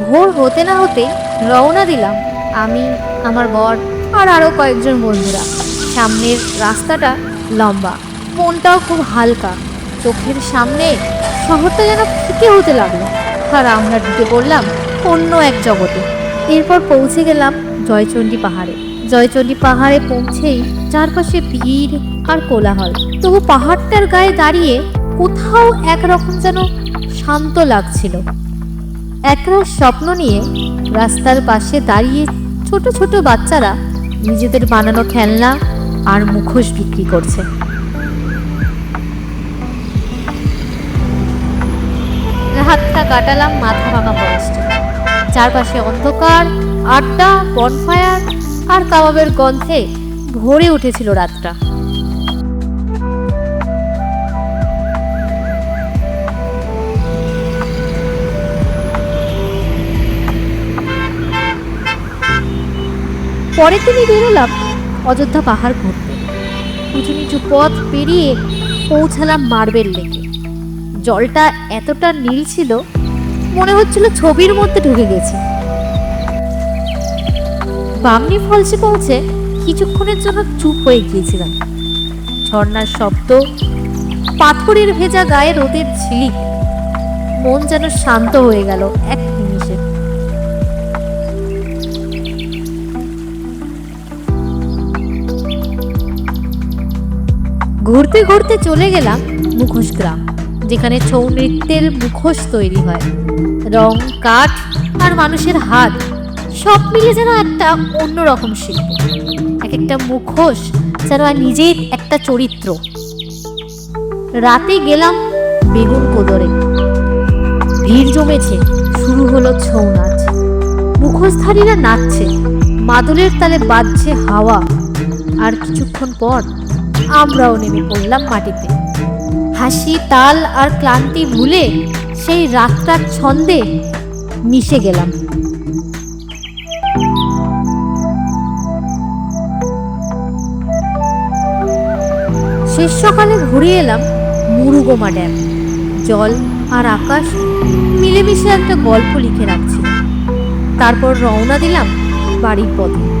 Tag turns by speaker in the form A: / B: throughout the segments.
A: ভোর হতে না হতে রওনা দিলাম আমি, আমার বর আর আরও কয়েকজন বন্ধুরা। সামনের রাস্তাটা লম্বা, মনটাও খুব হালকা। চোখের সামনে শহরটা যেন ফিকে হতে লাগল। আর আমরা ঢুকে পড়লাম অন্য এক জগতে। এরপর পৌঁছে গেলাম জয়চণ্ডী পাহাড়ে। জয়চণ্ডী পাহাড়ে পৌঁছেই চারপাশে ভিড় আর কোলাহল। তবু পাহাড়টার গায়ে দাঁড়িয়ে কোথাও একরকম যেন শান্ত লাগছিল। একরাশ স্বপ্ন নিয়ে রাস্তার পাশে দাঁড়িয়ে ছোট ছোট বাচ্চারা নিজেদের বানানো খেলনা আর মুখোশ বিক্রি করছে। রাতটা কাটালাম মাথা ভাঙা ফরেস্টে চারপাশে অন্ধকার, আড্ডা বনফায়ার আর কাবাবের গন্ধে ভরে উঠেছিল রাতটা। পরের দিনই বেরোলাম অযোধ্যা পাহাড় ঘুরতে। উঁচু নিচু পথ পেরিয়ে পৌঁছালাম মার্বেল লেকে। জলটা এতটা নীল ছিল, মনে হচ্ছিল ছবির মধ্যে ঢুকে গেছি। বামনি ফলসে পৌঁছে কিছুক্ষণের জন্য চুপ হয়ে গিয়েছিলাম। ঝর্ণার শব্দ, পাথরের ভেজা গায়ে রোদের ঝিলিক, মন যেন শান্ত হয়ে গেল এক নিমিষে। ঘুরতে ঘুরতে চলে গেলাম মুখোশ গ্রাম, যেখানে ছৌ নৃত্যের মুখোশ তৈরি হয়। রং, কাঠ আর মানুষের হাত সব মিলে যেন একটা অন্যরকম শিল্প। এক একটা মুখোশ যেন নিজেই একটা চরিত্র। রাতে গেলাম বেগুন কোদরে। ভিড় জমেছে, শুরু হলো ছৌ নাচ। মুখোশধারীরা নাচছে, মাদলের তালে বাজছে হাওয়া। আর কিছুক্ষণ পর আমরাও নেমে পড়লাম মাটিতে। হাসি, তাল আর ক্লান্তি ভুলে সেই রাতটার ছন্দে মিশে গেলাম। শেষ সকালে ঘুরে এলাম মুরুগোমা ড্যাম। জল আর আকাশ মিলেমিশে একটা গল্প লিখে রাখছি। তারপর রওনা দিলাম বাড়ির পথে।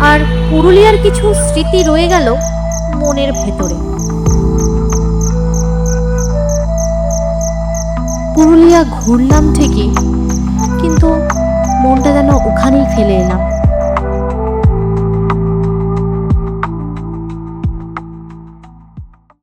A: আর পুরুলিয়ার কিছু স্মৃতি রয়ে গেল মনের ভেতরে। পুরুলিয়া ঘুরলাম ঠিকই কিন্তু মনটা যেন ওখানেই ফেলে এলাম।